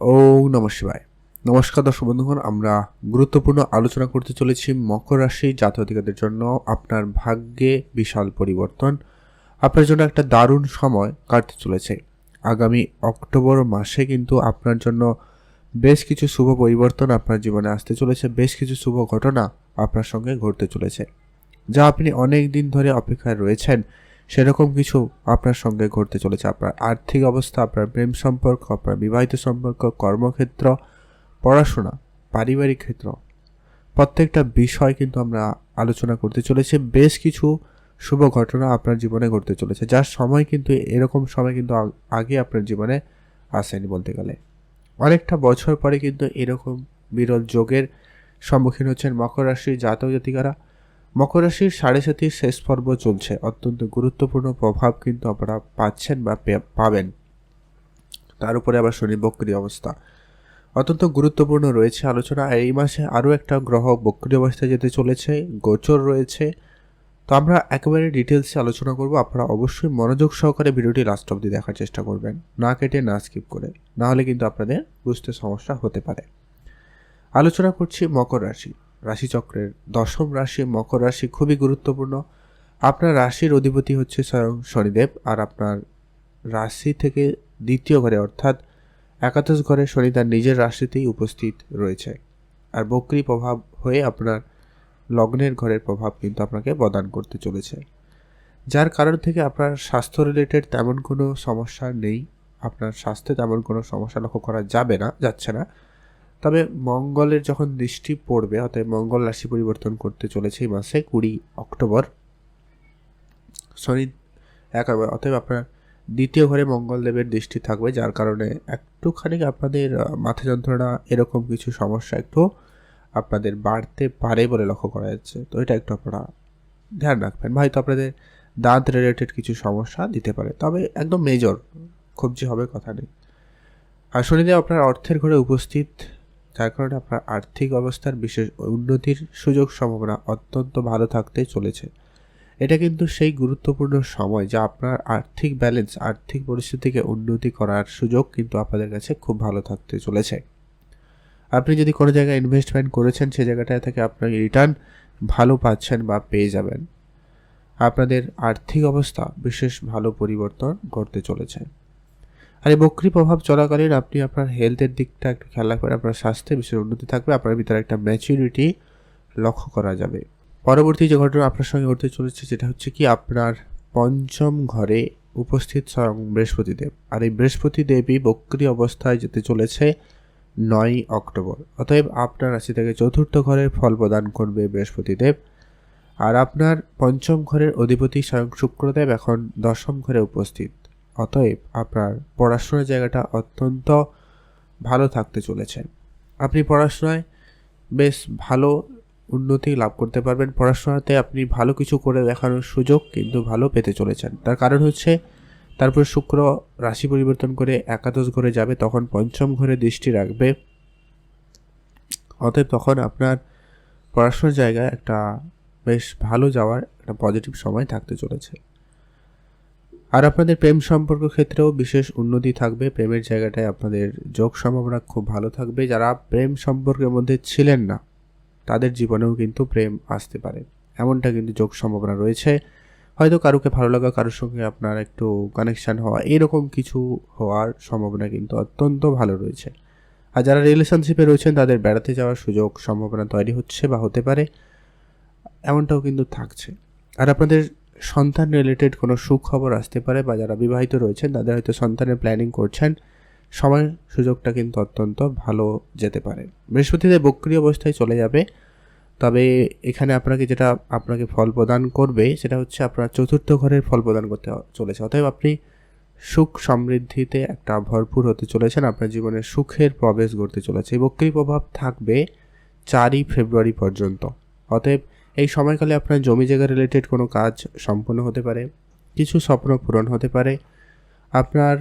ও নম শিবায়। নমস্কার দর্শক বন্ধুগণ, আমরা গুরুত্বপূর্ণ আলোচনা করতে চলেছি মকর রাশি জাতক জন্য। আপনার ভাগ্যে বিশাল পরিবর্তন। আপনার জন্য একটা দারুণ সময় কাটতে চলেছে। আগামী অক্টোবর মাসে কিন্তু আপনার জন্য বেশ কিছু শুভ পরিবর্তন আপনার জীবনে আসতে চলেছে। বেশ কিছু শুভ ঘটনা আপনার সঙ্গে ঘটতে চলেছে। যা আপনি অনেক দিন ধরে অপেক্ষায় রয়েছেন। সেরকম কিছু আপনার সঙ্গে ঘটতে চলেছে। আপনার আর্থিক অবস্থা, আপনার প্রেম সম্পর্ক, আপনার বিবাহিত সম্পর্ক, কর্মক্ষেত্র, পড়াশোনা, পারিবারিক ক্ষেত্র। প্রত্যেকটা বিষয় কিন্তু আমরা আলোচনা করতে চলেছি। বেশ কিছু শুভ ঘটনা আপনার জীবনে ঘটতে চলেছে। যার সময় কিন্তু, এরকম সময় কিন্তু আগে আপনার জীবনে আসেনি বলতে গেলে। অনেকটা বছর পরে কিন্তু এরকম বিরল যোগের সম্মুখীন হচ্ছেন মকর রাশির জাতক জাতিকারা। মকর রাশির সাড়ে সাতির শেষ পর্ব চলছে। অত্যন্ত গুরুত্বপূর্ণ প্রভাব কিন্তু আপনারা পাচ্ছেন বা পাবেন। তার উপরে আবার শনি বক্রি অবস্থা। অত্যন্ত গুরুত্বপূর্ণ রয়েছে আলোচনা। এই মাসে আরও একটা গ্রহ বক্রি অবস্থায় যেতে চলেছে, গোচর রয়েছে। তো আমরা একেবারে ডিটেলসে আলোচনা করব। আপনারা অবশ্যই মনোযোগ সহকারে ভিডিওটি লাস্ট অবধি দেখার চেষ্টা করবেন। না কেটে, না স্কিপ করে। না হলে কিন্তু আপনাদের বুঝতে সমস্যা হতে পারে। আলোচনা করছি মকর রাশি। রাশিচক্রের দশম রাশি মকর রাশি খুবই গুরুত্বপূর্ণ। আপনার রাশির অধিপতি হচ্ছে স্বয়ং শনিদেব আর আপনার রাশি থেকে দ্বিতীয় ঘরে অর্থাৎ একাদশ ঘরে শনি তার নিজের রাশিতেই উপস্থিত রয়েছে। আর বক্রি প্রভাব হয়ে আপনার লগ্নের ঘরের প্রভাব কিন্তু আপনাকে প্রদান করতে চলেছে। যার কারণ থেকে আপনার স্বাস্থ্য রিলেটেড তেমন কোনো সমস্যা নেই। আপনার স্বাস্থ্যে তেমন কোনো সমস্যা লক্ষ্য করা যাবে না, যাচ্ছে না। তবে মঙ্গলের যখন দৃষ্টি পড়বে, অতএব মঙ্গল রাশি পরিবর্তন করতে চলেছে এই মাসে কুড়ি অক্টোবর। শনি এক অতএব আপনার দ্বিতীয় ঘরে মঙ্গলদেবের দৃষ্টি থাকবে, যার কারণে একটুখানি আপনাদের মাথা যন্ত্রণা এরকম কিছু সমস্যা একটু আপনাদের বাড়তে পারে বলে লক্ষ্য করা যাচ্ছে। তো এটা একটু আপনারা ধ্যান রাখবেন। হয়তো আপনাদের দাঁত রিলেটেড কিছু সমস্যা দিতে পারে, তবে একদম মেজর খুব যে হবে কথা নেই। আর শনিদেব আপনার অর্থের ঘরে উপস্থিত যার কারণে আপনার আর্থিক অবস্থার বিশেষ উন্নতির সুযোগ সম্ভাবনা অত্যন্ত ভালো থাকতে চলেছে। এটা কিন্তু সেই গুরুত্বপূর্ণ সময় যা আপনার আর্থিক ব্যালেন্স আর্থিক পরিস্থিতিকে উন্নতি করার সুযোগ কিন্তু আপনাদের কাছে খুব ভালো থাকতে চলেছে। আপনি যদি কোনো জায়গায় ইনভেস্টমেন্ট করেছেন, সে জায়গাটায় থেকে আপনার রিটার্ন ভালো পাচ্ছেন বা পেয়ে যাবেন। আপনাদের আর্থিক অবস্থা বিশেষ ভালো পরিবর্তন করতে চলেছে। আর এই বক্রি প্রভাব চলাকালীন আপনি আপনার হেলথের দিকটা একটু খেয়াল রাখবেন, আপনার স্বাস্থ্যে বিশেষ উন্নতি থাকবে, আপনার ভিতরে একটা ম্যাচুরিটি লক্ষ্য করা যাবে। পরবর্তী যে ঘটনা আপনার সঙ্গে ঘটতে চলেছে সেটা হচ্ছে কি, আপনার পঞ্চম ঘরে উপস্থিত স্বয়ং বৃহস্পতিদেব। আর এই বৃহস্পতি দেবী বক্রি অবস্থায় যেতে চলেছে নয় অক্টোবর। অতএব আপনার রাশি থেকে চতুর্থ ঘরের ফল প্রদান করবে বৃহস্পতিদেব। আর আপনার পঞ্চম ঘরের অধিপতি স্বয়ং শুক্রদেব এখন দশম ঘরে উপস্থিত। অতএব আপনার পড়াশোনার জায়গাটা অত্যন্ত ভালো থাকতে চলেছে। আপনি পড়াশোনায় বেশ ভালো উন্নতি লাভ করতে পারবেন। পড়াশোনাতে আপনি ভালো কিছু করে দেখানোর সুযোগ কিন্তু ভালো পেতে চলেছেন। তার কারণ হচ্ছে, তারপর শুক্র রাশি পরিবর্তন করে একাদশ ঘরে যাবে, তখন পঞ্চম ঘরে দৃষ্টি রাখবে। অতএব তখন আপনার পড়াশোনার জায়গায় একটা বেশ ভালো যাওয়ার একটা পজিটিভ সময় থাকতে চলেছে। আর আপনাদের প্রেম সম্পর্ক ক্ষেত্রেও বিশেষ উন্নতি থাকবে। প্রেমের জায়গাটায় আপনাদের যোগ সম্ভাবনা খুব ভালো থাকবে। যারা প্রেম সম্পর্কের মধ্যে ছিলেন না, তাদের জীবনেও কিন্তু প্রেম আসতে পারে। এমনটা কিন্তু যোগ সম্ভাবনা রয়েছে। হয়তো কারুকে ভালো লাগা, কারোর সঙ্গে আপনার একটু কানেকশান হওয়া, এরকম কিছু হওয়ার সম্ভাবনা কিন্তু অত্যন্ত ভালো রয়েছে। আর যারা রিলেশনশিপে রয়েছেন, তাদের বেড়াতে যাওয়ার সুযোগ সম্ভাবনা তৈরি হচ্ছে বা হতে পারে। এমনটাও কিন্তু থাকছে। আর আপনাদের সন্তান রিলেটেড কোনো সুখবর আসতে পারে বা যারা বিবাহিত রয়েছেন, তাদের হয়তো সন্তানের প্ল্যানিং করছেন। সময় সুযোগটা কিন্তু অত্যন্ত ভালো যেতে পারে। বৃহস্পতিদের বক্রিয় অবস্থায় চলে যাবে। তবে এখানে আপনাকে যেটা আপনাকে ফল প্রদান করবে, সেটা হচ্ছে আপনার চতুর্থ ঘরের ফল প্রদান করতে চলেছে। অতএব আপনি সুখ সমৃদ্ধিতে একটা ভরপুর হতে চলেছেন। আপনার জীবনে সুখের প্রবেশ ঘটতে চলেছে। এই বক্রি প্রভাব থাকবে চারই ফেব্রুয়ারি পর্যন্ত। অতএব এই সময়কালে আপনার জমি জায়গা রিলেটেড কোনো কাজ সম্পন্ন হতে পারে, কিছু স্বপ্ন পূরণ হতে পারে, আপনার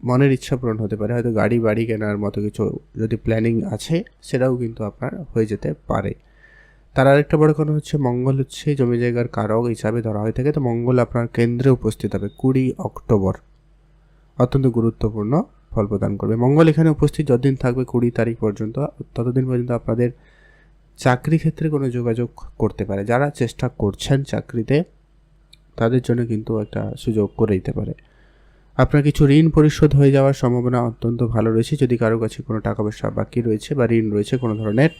মনের ইচ্ছা পূরণ হতে পারে, হয়তো গাড়ি, বাড়ি কেনার মতো কিছু যদি প্ল্যানিং আছে, সেটাও কিন্তু আপনার হয়ে যেতে পারে। তার আরেকটা বড় কারণ হচ্ছে, মঙ্গল হচ্ছে জমি জায়গার কারক হিসাবে ধরা হয়ে থাকে, তো মঙ্গল আপনার কেন্দ্রে উপস্থিত হবে কুড়ি অক্টোবর। অত্যন্ত গুরুত্বপূর্ণ ফল প্রদান করবে। মঙ্গল এখানে উপস্থিত যতদিন থাকবে কুড়ি তারিখ পর্যন্ত, ততদিন পর্যন্ত আপনাদের চাকরি ক্ষেত্রে কোনো যোগাযোগ করতে পারে। যারা চেষ্টা করছেন চাকরিতে, তাদের জন্য কিন্তু একটা সুযোগ করে দিতে পারে। আপনার কিছু ঋণ পরিশোধ হয়ে যাওয়ার সম্ভাবনা অত্যন্ত ভালো রয়েছে। যদি কারও কাছে কোনো টাকা পয়সা বাকি রয়েছে বা ঋণ রয়েছে কোনো ধরনের,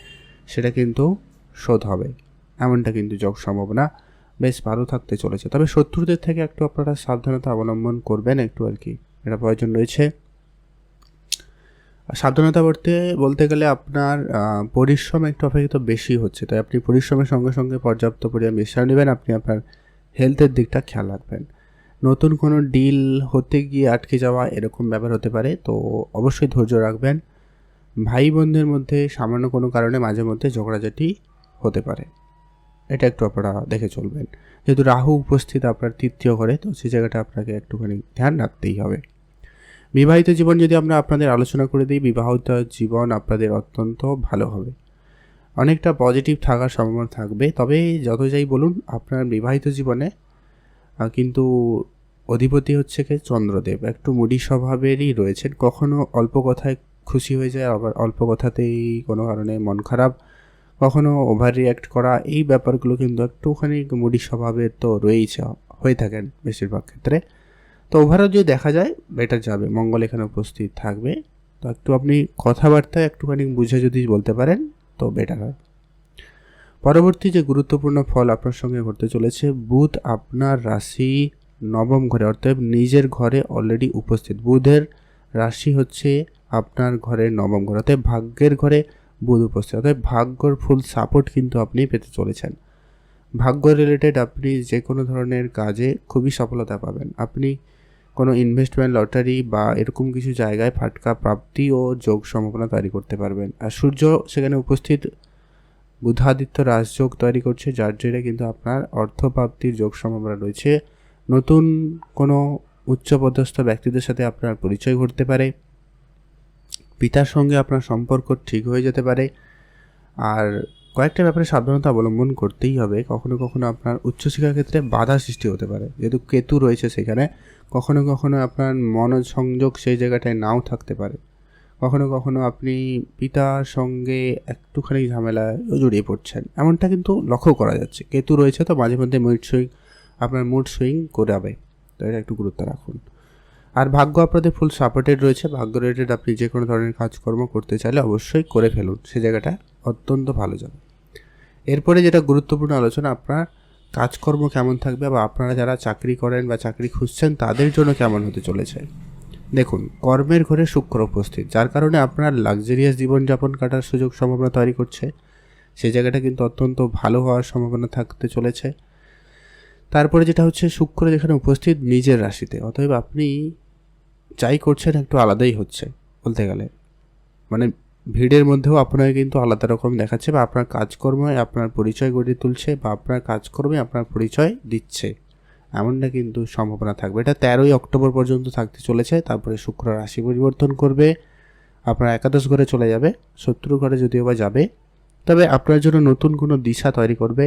সেটা কিন্তু শোধ হবে। এমনটা কিন্তু যোগ সম্ভাবনা বেশ ভালো থাকতে চলেছে। তবে শত্রুদের থেকে একটু আপনারা সাবধানতা অবলম্বন করবেন, একটু আর কি। এটা প্রয়োজন রয়েছে। সাবধানতা বলতে বলতে গেলে আপনার পরিশ্রম একটু অপেক্ষিত বেশি হচ্ছে। তাই আপনি পরিশ্রমের সঙ্গে সঙ্গে পর্যাপ্ত পরিমাণ বিশ্রাম নেবেন, আপনি আপনার হেলথের দিকটা খেয়াল রাখবেন। নতুন কোনো ডিল হতে গিয়ে আটকে যাওয়া এরকম ব্যাপার হতে পারে, তো অবশ্যই ধৈর্য রাখবেন। ভাই বোনদের মধ্যে সামান্য কোনো কারণে মাঝে মধ্যে ঝগড়াঝাটি হতে পারে। এটা একটু আপনারা দেখে চলবেন। যেহেতু রাহু উপস্থিত আপনার তৃতীয় ঘরে, তো সেই জায়গাটা আপনাকে একটুখানি ধ্যান রাখতেই হবে। বিবাহিত জীবন যদি আমরা আপনাদের আলোচনা করে দিই, বিবাহিত জীবন আপনাদের অত্যন্ত ভালো হবে। অনেকটা পজিটিভ থাকার সম্ভাবনা থাকবে। তবে যত যাই বলুন, আপনার বিবাহিত জীবনে কিন্তু অধিপতি হচ্ছে কে? চন্দ্রদেব। একটু মুডি স্বভাবেরই রয়েছেন। কখনো অল্প কথায় খুশি হয়ে যায়, আবার অল্প কথাতেই কোনো কারণে মন খারাপ। কখনো ওভার রিয়াক্ট করা, এই ব্যাপারগুলো কিন্তু একটুখানি মুডি স্বভাবের তো রয়েইছে, হয়ে থাকেন বেশিরভাগ ক্ষেত্রে। তো ওভারঅল যদি দেখা যায় বেটার যাবে। মঙ্গল এখানে উপস্থিত থাকবে। তো একটু আপনি কথাবার্তায় একটুখানি বুঝে যদি বলতে পারেন, তো বেটার হয়। পরবর্তী যে গুরুত্বপূর্ণ ফল আপনার সঙ্গে ঘটতে চলেছে, বুধ আপনার রাশি নবম ঘরে, অর্থাৎ নিজের ঘরে অলরেডি উপস্থিত। বুধের রাশি হচ্ছে আপনার ঘরের নবম ঘর, অর্থাৎ ভাগ্যের ঘরে বুধ উপস্থিত। অর্থাৎ ভাগ্যর ফুল সাপোর্ট কিন্তু আপনি পেতে চলেছেন। ভাগ্য রিলেটেড আপনি যে কোনো ধরনের কাজে খুবই সফলতা পাবেন। আপনি কোনো ইনভেস্টমেন্ট লটারি বা এরকম কিছু জায়গায় ফাটকা প্রাপ্তি ও যোগ সম্ভাবনা তৈরি করতে পারবেন। আর সূর্য সেখানে উপস্থিত বুধাদিত্য রাজযোগ তৈরি করছে, যার জেরে কিন্তু আপনার অর্থপ্রাপ্তির যোগ সম্ভাবনা রয়েছে। নতুন কোনো উচ্চপদস্থ ব্যক্তিদের সাথে আপনার পরিচয় ঘটতে পারে। পিতার সঙ্গে আপনার সম্পর্ক ঠিক হয়ে যেতে পারে। আর কয়েকটা ব্যাপারে সাবধানতা অবলম্বন করতেই হবে। কখনো কখনো আপনার উচ্চশিক্ষার ক্ষেত্রে বাধা সৃষ্টি হতে পারে। যেহেতু কেতু রয়েছে সেখানে, কখনো কখনো আপনার মনোসংযোগ সেই জায়গাটায় নাও থাকতে পারে। কখনো কখনো আপনি পিতার সঙ্গে একটুখানি ঝামেলায় জড়িয়ে পড়ছেন। এমনটা কিন্তু লক্ষ্য করা যাচ্ছে। কেতু রয়েছে তো মাঝে মধ্যে মুড সুইং আপনার মুড সুইং করাবে। তো এটা একটু গুরুত্ব রাখুন। আর ভাগ্য আপনাদের ফুল সাপোর্টেড রয়েছে। ভাগ্য রিলেটেড আপনি যে কোনো ধরনের কাজকর্ম করতে চাইলে অবশ্যই করে ফেলুন। সে জায়গাটা অত্যন্ত ভালো যাবে এরপরে যেটা গুরুত্বপূর্ণ আলোচনা, আপনার কাজকর্ম কেমন থাকবে বা আপনারা যারা চাকরি করেন বা চাকরি খুঁজছেন, তাদের জন্য কেমন হতে চলেছে? দেখুন, কর্মের ঘরে শুক্র উপস্থিত, যার কারণে আপনার লাক্সারিয়াস জীবনযাপন কাটার সুযোগ সম্ভাবনা তৈরি করছে। সেই জায়গাটা কিন্তু অত্যন্ত ভালো হওয়ার সম্ভাবনা থাকতে চলেছে। তারপরে যেটা হচ্ছে, শুক্র যেখানে উপস্থিত নিজের রাশিতে, অতএব আপনি যাই করছেন একটু আলাদাই হচ্ছে বলতে গেলে। মানে ভিড়ের মধ্যেও আপনাকে কিন্তু আলাদা রকম দেখাচ্ছে বা আপনার কাজকর্মে আপনার পরিচয় গড়ে তুলছে বা আপনার কাজকর্মে আপনার পরিচয় দিচ্ছে। এমনটা কিন্তু সম্ভাবনা থাকবে। এটা তেরোই অক্টোবর পর্যন্ত থাকতে চলেছে, তারপরে শুক্র রাশি পরিবর্তন করবে। আপনার একাদশ ঘরে চলে যাবে শত্রু ঘরে যদিও বা যাবে। তবে আপনার জন্য নতুন কোনো দিশা তৈরি করবে।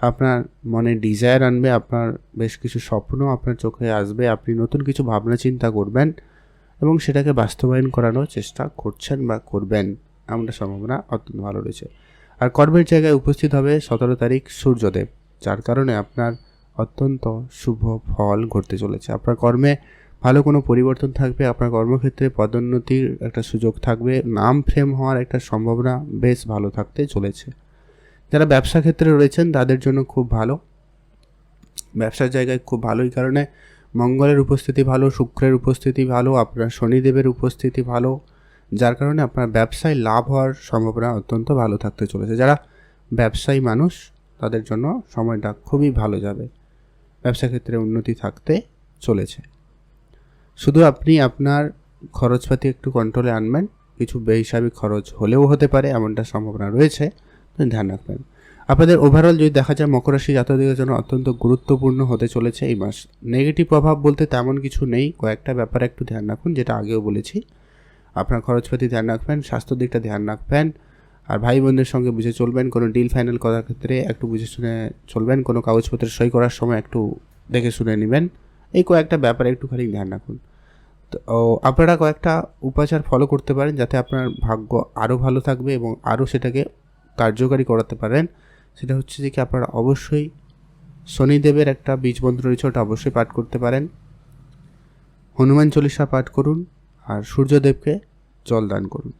আপনার মনে ডিজায়ার আনবে, আপনার বেশ কিছু স্বপ্ন আপনার চোখে আসবে, আপনি নতুন কিছু ভাবনা চিন্তা করবেন। এবং সেটাকে বাস্তবায়ন করানোর চেষ্টা করছেন বা করবেন এমনটা সম্ভাবনা অত্যন্ত ভালো রয়েছে। আর কর্মের জায়গায় উপস্থিত হবে সতেরো তারিখ সূর্যদেব, যার কারণে আপনার অত্যন্ত শুভ ফল ঘটতে চলেছে। আপনার কর্মে ভালো কোনো পরিবর্তন থাকবে, আপনার কর্মক্ষেত্রে পদোন্নতির একটা সুযোগ থাকবে, নাম ফ্রেম হওয়ার একটা সম্ভাবনা বেশ ভালো থাকতে চলেছে। যারা ব্যবসা ক্ষেত্রে রয়েছেন তাদের জন্য খুব ভালো। ব্যবসার জায়গায় খুব ভালোই কারণে মঙ্গলের উপস্থিতি ভালো, শুক্রের উপস্থিতি ভালো, আপনার শনিদেবের উপস্থিতি ভালো, যার কারণে আপনার ব্যবসায় লাভ হওয়ার সম্ভাবনা অত্যন্ত ভালো থাকতে চলেছে। যারা ব্যবসায়ী মানুষ, তাদের জন্য সময়টা খুবই ভালো যাবে। ব্যবসা ক্ষেত্রে উন্নতি থাকতে চলেছে। শুধু আপনি আপনার খরচপাতি একটু কন্ট্রোলে আনবেন, কিছু বেহিসাবি খরচ হলেও হতে পারে, এমনটা সম্ভাবনা রয়েছে। ধ্যান রাখবেন। আপনাদের ওভারঅল যদি দেখা যায় মকর রাশি জাতকদের জন্য অত্যন্ত গুরুত্বপূর্ণ হতে চলেছে এই মাস। নেগেটিভ প্রভাব বলতে তেমন কিছু নেই। কয়েকটা ব্যাপারে একটু ধ্যান রাখুন, যেটা আগেও বলেছি। আপনার খরচপাতি ধ্যান রাখবেন স্বাস্থ্য দিকটা ধ্যান রাখবেন, আর ভাই বোনদের সঙ্গে বুঝে চলবেন। কোনো ডিল ফাইনাল করার ক্ষেত্রে একটু বুঝে শুনে চলবেন, কোনো কাগজপত্রের সই করার সময় একটু দেখে শুনে নেবেন। এই কয়েকটা ব্যাপারে একটুখানি ধ্যান রাখুন। তো আপনারা কয়েকটা উপাচার ফলো করতে পারেন, যাতে আপনার ভাগ্য আরও ভালো থাকবে এবং আরও সেটাকে কার্যকারী করাতে পারেন। সেটা হচ্ছে যে কি আপনারা অবশ্যই শনিদেবের একটা বীজ মন্ত্র রয়েছে ওটা অবশ্যই পাঠ করতে পারেন। হনুমান চল্লিশা পাঠ করুন আর সূর্যদেবকে জল দান করুন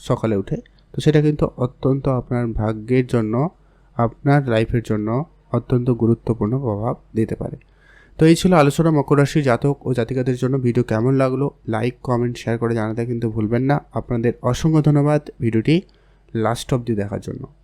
সকালে উঠে। তো সেটা কিন্তু অত্যন্ত আপনার ভাগ্যের জন্য, আপনার লাইফের জন্য অত্যন্ত গুরুত্বপূর্ণ প্রভাব দিতে পারে। তো এই ছিল আলোচনা মকর রাশির জাতক ও জাতিকাদের জন্য। ভিডিও কেমন লাগল? লাইক, কমেন্ট, শেয়ার করে জানাতে কিন্তু ভুলবেন না। আপনাদের অসংখ্য ধন্যবাদ ভিডিওটি লাস্ট অবধি দেখার জন্য।